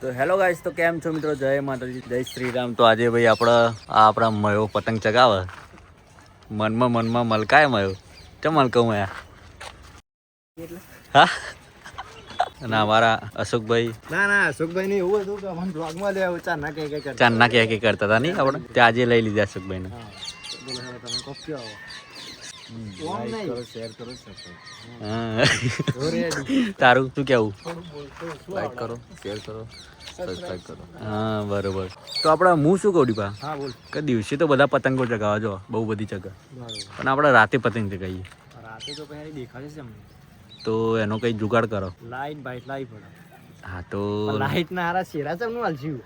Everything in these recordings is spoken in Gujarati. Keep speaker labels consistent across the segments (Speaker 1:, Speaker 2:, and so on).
Speaker 1: તો હેલો ગાઈસ, તો કેમ છો મિત્રો? જય માતાજી, જય શ્રી રામ તો આજે ભાઈ આપણે, આ આપણા મયો પતંગ ચગાવે. મનમાં મનમાં મલકાય મયો. ચમ મલકું મયા હા? અને અમારા અશોકભાઈ
Speaker 2: ના ના અશોકભાઈ ને એવું હતું કે અમને બ્લોગમાં લેવા ચાર ના કે કરતા.
Speaker 1: ચાંદના કે કે કરતા હતા નહીં આપણે? તે આજે લઈ લીધા
Speaker 2: તમે આવો. સબસ્ક્રાઇબ
Speaker 1: હા. તારું શું કેવું
Speaker 2: લાઈક કરો શેર કરો સબસ્ક્રાઇબ કરો.
Speaker 1: હા બરોબર. તો આપણે હું શું કહું પા કે દિવસે તો બધા પતંગો ચગાવવા જો બહુ બધી ચગા
Speaker 2: બરોબર.
Speaker 1: પણ આપણે રાતે પતંગ ચગાવીએ.
Speaker 2: રાતે તો પછી છે
Speaker 1: તો એનો કંઈ જુગાડ કરો.
Speaker 2: લાઈટ બાઈટ લાવી પડે
Speaker 1: હા તો
Speaker 2: લાઈટ ના હારા શેરા હું હાલશું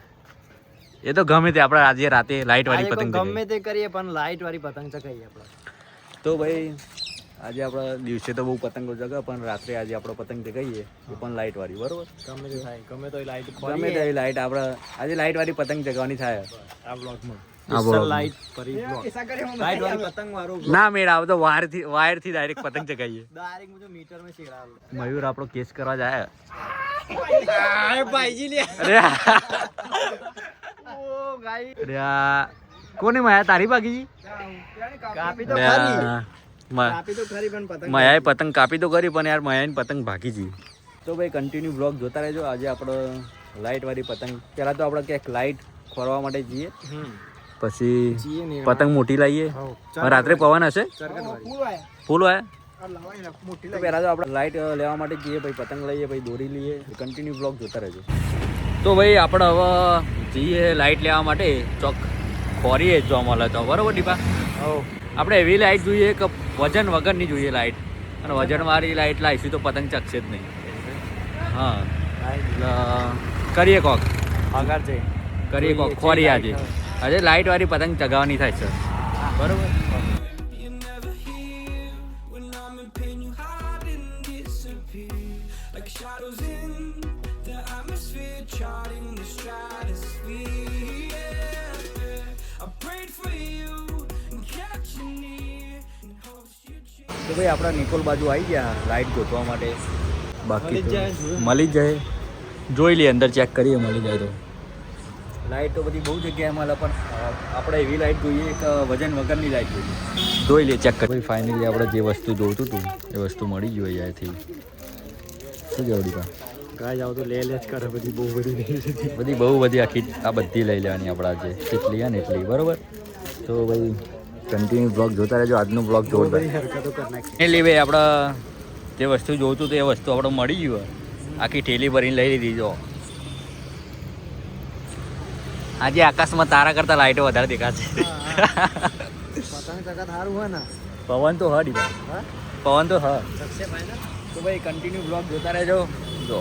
Speaker 1: એ તો ગમે તે આપણે આજે રાતે લાઈટ વાળી પતંગ
Speaker 2: ગમે તે કરીએ પણ લાઈટ વાળી પતંગ ચકાઈએ આપણે.
Speaker 1: તો ભાઈ આજે આપણે દિવસે તો બહુ પતંગો જગા પણ રાત્રે આજે આપણે પતંગ ચગાવીએ એ પણ લાઈટ વાળી બરોબર?
Speaker 2: ગમે તે થાય ગમે તો લાઈટ
Speaker 1: ગમે તે લાઈટ આપણે આજે લાઈટ વાળી પતંગ ચગાવવાની થાય.
Speaker 2: આ બ્લોગમાં પતંગ
Speaker 1: ના મેળ આવે વાયરથી વાયરથી ડાયરેક્ટ પતંગ ચગાવીએ.
Speaker 2: ડાયરેક્ટ મુજો મીટરમાં શેડા
Speaker 1: મયુર આપણો કેસ કરવા જાય.
Speaker 2: ભાઈજી લે
Speaker 1: અરે
Speaker 2: ઓ ગાઈ.
Speaker 1: અરે આ. કોને માયા? તારી બાકી
Speaker 2: કાપી તો ખરી કાપી તો ખરી પણ પતંગ
Speaker 1: મયાએ પતંગ કાપી તો કરી પણ યાર મયાની પતંગ ભાગી જી તો ભાઈ કન્ટિન્યુ બ્લોગ જોતા રહેજો. આજે આપણે લાઇટ વાળી પતંગ. પહેલાં તો આપણે ક્યાંક લાઇટ ખોરવા માટે જઈએ. પછી પતંગ મોટી લાવીએ રાત્રે પવન હશે? ફૂલ હોય.
Speaker 2: મોટી
Speaker 1: તો પહેલાં તો આપણે લાઇટ લેવા માટે જઈએ પછી પતંગ લઈએ પછી દોરી લઈએ. કન્ટિન્યુ બ્લોગ જોતા રહેજો. તો ભાઈ આપણે હવે જઈએ લાઇટ લેવા માટે. ચોક ખોરીએ જોવા મળે તો. બરાબર
Speaker 2: ડીપા
Speaker 1: આપણે એવી લાઇટ જોઈએ કે વજન વગરની જોઈએ લાઇટ અને વજનવાળી લાઇટ લાવીશું તો પતંગ ચકશે જ નહીં. હા. કરીએ કોક. કરીએ કોક. ખોરી આજે. આજે લાઇટ વાળી પતંગ ચગાવવાની થાય છે બરોબર. તો ભાઈ આપણા નિકોલ બાજુ આવી ગયા લાઇટ ગોતવા માટે બાકી
Speaker 2: મળી જાય
Speaker 1: જોઈ લઈએ અંદર ચેક કરીએ મળી જાય તો લાઇટ તો બધી બહુ જગ્યાએ મળે પણ આપણે એવી લાઇટ જોઈએ એક વજન વગરની લાઇટ જોઈએ. જોઈ લે ચેક કરી. ફાઇનલી આપણે જે વસ્તુ જોઈતું હતું એ વસ્તુ મળી ગયું અહીંયાથી. શું જવડી પણ
Speaker 2: ગાય જાવ તો લે લે જ કરે બધી બહુ બધી
Speaker 1: બધી બહુ બધી આખી આ બધી લઈ લેવાની આપણે આજે જેટલી છે ને એટલી બરાબર? તો ભાઈ કન્ટિન્યુ બ્લોગ જોતા રહેજો આજનો બ્લોગ
Speaker 2: હરકતો
Speaker 1: એટલે ભાઈ આપણે જે વસ્તુ જોઈતું હતું એ વસ્તુ આપણે મળી ગયું. આખી ઠેલી ભરીને લઈ લીધી જો. આજે આકાશમાં તારા કરતા લાઈટો વધારે દેખાશે.
Speaker 2: પતંગ ચગત સારું હોય ને.
Speaker 1: પવન તો હ ડીબા
Speaker 2: હા?
Speaker 1: પવન તો હ.
Speaker 2: ચકશે ભાઈ ને?
Speaker 1: તો ભાઈ કન્ટિન્યુ બ્લોગ જોતા રહેજો. જો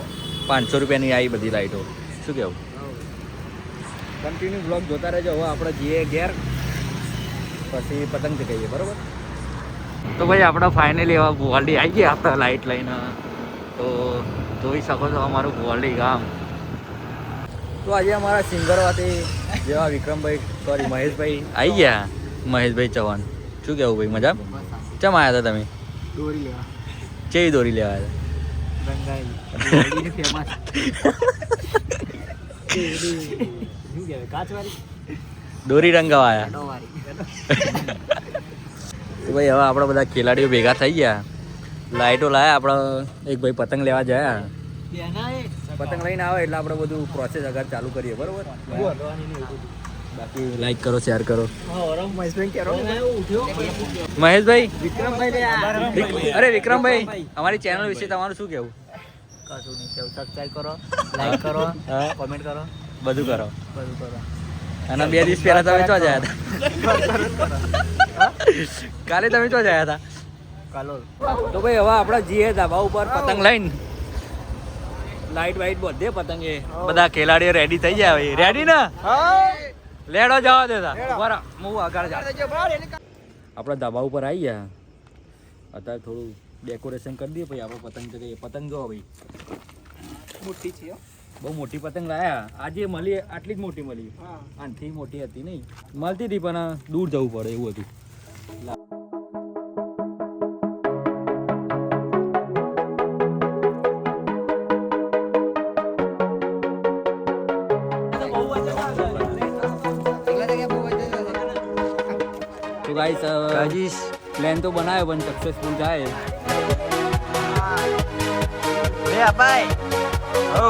Speaker 1: પાંચસો રૂપિયાની આવી બધી લાઈટો. શું કેવું? કન્ટિન્યુ બ્લોગ જોતા રહેજો. હવે આપણે જઈએ ઘેર. પછી પતંગ ચગાવીએ બરોબર? તો ભાઈ આપણે ફાઇનલી હવે ગોવાલડી આવી ગયા આપણે લાઈટ લઈને. તો જોઈ શકો છો અમારું ગોવાલડી ગામ. તો આજે અમારા સિંગરવાથી જેવા વિક્રમભાઈ સોરી મહેશભાઈ. આવી ગયા? મહેશભાઈ ચૌહાણ. શું કેવું ભાઈ મજા ચમ આવ્યા હતા તમે?
Speaker 2: દોરી લેવા.
Speaker 1: કેવી દોરી લેવા
Speaker 2: કાચવાળી?
Speaker 1: દોરી
Speaker 2: રંગાવાયા
Speaker 1: તો ભાઈ હવે આપણે બધા ખેલાડીઓ ભેગા થઈ ગયા. લાઈટો લાયા આપણે એક ભાઈ પતંગ લેવા ગયા પતંગ લઈને આવે એટલે આપણે બધું પ્રોસેસ અગર ચાલુ કરીએ બરોબર? બાકી લાઈક કરો શેર કરો. મહેશભાઈ? વિક્રમભાઈ અરે વિક્રમભાઈ અમારી ચેનલ વિશે તમારું શું કેવું
Speaker 2: કશું નહીં કેવું સબસ્ક્રાઈબ કરો લાઈક કરો કોમેન્ટ કરો.
Speaker 1: બધું કરો.
Speaker 2: બધું કરો.
Speaker 1: અને બે દિવસ પહેલા તમે ક્યાં જયા હતા? કાલે તમે ક્યાં જયા હતા?
Speaker 2: કાલો.
Speaker 1: તો ભાઈ હવે આપણે જઈએ ધાબા ઉપર પતંગ લઈને લાઈટ વાઈટ બધે પતંગ. બધા ખેલાડીઓ રેડી થઈ જાય રેડી ને? લેડો જવા દેતા બરા હું આગળ જાઉં. આપણા ધાબા ઉપર આવી ગયા. અત્યારે થોડું ડેકોરેશન કરી દઈએ. પછી આપણે પતંગ ચગાવીએ પતંગ જો ભાઈ
Speaker 2: મોટી છે
Speaker 1: બહુ મોટી પતંગ લાયા. આજે મળી આટલી જ મોટી મળી. આનથી મોટી હતી નહીં. મળતી હતી પણ દૂર જવું પડે એવું હતું. તો ગાઈસ
Speaker 2: રાજીશ
Speaker 1: પ્લાન તો બનાવ્યો પણ સક્સેસફુલ જાય.
Speaker 2: લે અપાય ઓ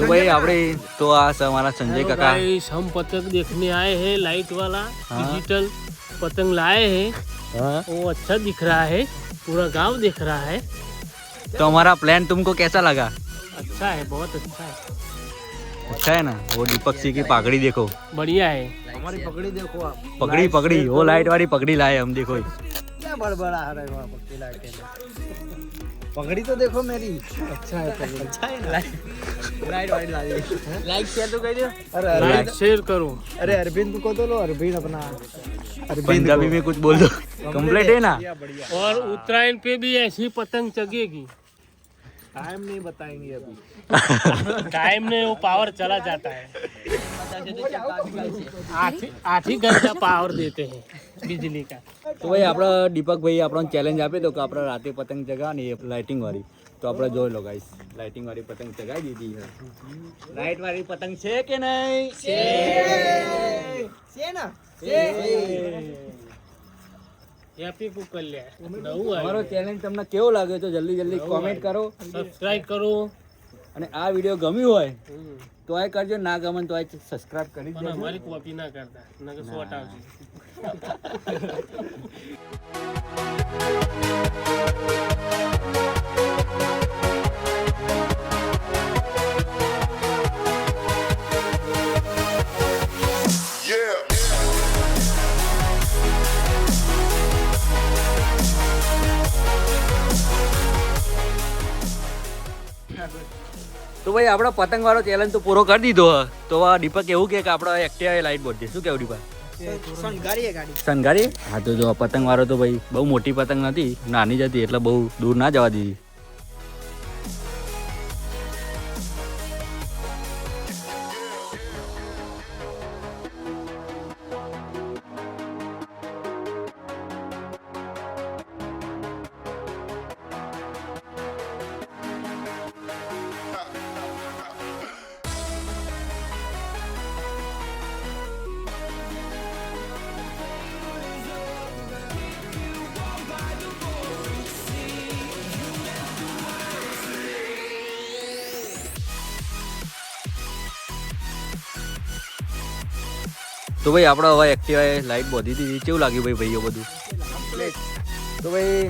Speaker 1: તો ભાઈ આપણે તો આ છે અમારા સંજય કાકા
Speaker 3: गाइस हम पतंग देखने आए हैं लाइट वाला
Speaker 1: हाँ।
Speaker 3: डिजिटल पतंग लाए हैं
Speaker 1: हाँ।
Speaker 3: वो अच्छा दिख रहा है पूरा गांव दिख रहा है
Speaker 1: तो हमारा प्लान तुमको कैसा लगा
Speaker 3: अच्छा है बहुत अच्छा है
Speaker 1: अच्छा है ना वो दीपक सिंह की पगड़ी देखो
Speaker 3: बढ़िया है
Speaker 2: हमारी पकड़ी देखो आप
Speaker 1: पगड़ी पगड़ी वो लाइट वाली पगड़ी लाए हम देखो
Speaker 2: क्या बड़बड़ा आ रहा है वहाँ पकड़ी लाइटें पगड़ी तो देखो मेरी। अच्छा है पगड़ी। अच्छा है ना? लाइट वाइट ला दी लाइक शेयर तो कर दियो अरे
Speaker 3: लाइक
Speaker 2: अरविंद
Speaker 3: शेयर करो।
Speaker 2: अरे अरविंद को तो लो अरविंद अपना। अरविंद
Speaker 1: पंजाबी में कुछ बोल दो। कंप्लीट है ना?
Speaker 3: और उत्तरायण पे भी ऐसी पतंग चगेगी।
Speaker 2: टाइम नहीं बताएँगे अभी।
Speaker 3: टाइम में वो पावर चला जाता है। આઠી ઘંટા પાવર દેતે બિજલી કા
Speaker 1: તો ભાઈ આપણા દીપકભાઈ આપણને ચેલેન્જ આપી દો કે આપણે રાતે પતંગ ચગાવવાની લાઇટિંગ વાળી તો આપણે જોઈ લો ગાઈસ લાઇટિંગ વાળી પતંગ ચગાવી દીધી છે લાઇટ વાળી પતંગ છે કે નહીં
Speaker 2: છે છે
Speaker 3: ને છે હેપી
Speaker 1: કુકલ્યા
Speaker 3: નવું અમારો
Speaker 1: ચેલેન્જ તમને કેવો લાગ્યો તો જલ્દી જલ્દી કોમેન્ટ કરો.
Speaker 3: સબસ્ક્રાઇબ કરો।
Speaker 1: અને આ વીડિયો ગમ્યું હોય તો આ કરજો ના ગમે તો સબસ્ક્રાઇબ કરી દેજો.
Speaker 3: અમારી કોપી ના કરતા નકર શોર્ટ આવશે
Speaker 1: તો ભાઈ આપણો પતંગવાળો ચેલેન્જ તો પૂરો કરી દીધો તો આ દીપક એવું કે આપણે એક્ટિવા લાઈટ બોટ છે શું કેવું દીપક? સંઘારી હા તો જો પતંગ વાળો તો ભાઈ બહુ મોટી પતંગ નથી નાની જ હતી એટલે બહુ દૂર ના જવા દીધી. તો ભાઈ આપણે હવે એક્ટિવાએ લાઈટ બોધી દીધી કેવું લાગ્યું ભાઈ ભાઈઓ બધું? તો ભાઈ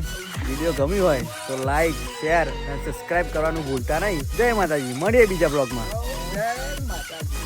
Speaker 1: વીડિયો ગમી હોય તો લાઈક શેર અને સબસ્ક્રાઈબ કરવાનું ભૂલતા નહીં. જય માતાજી. મળીએ બીજા બ્લોગમાં
Speaker 2: જય માતાજી.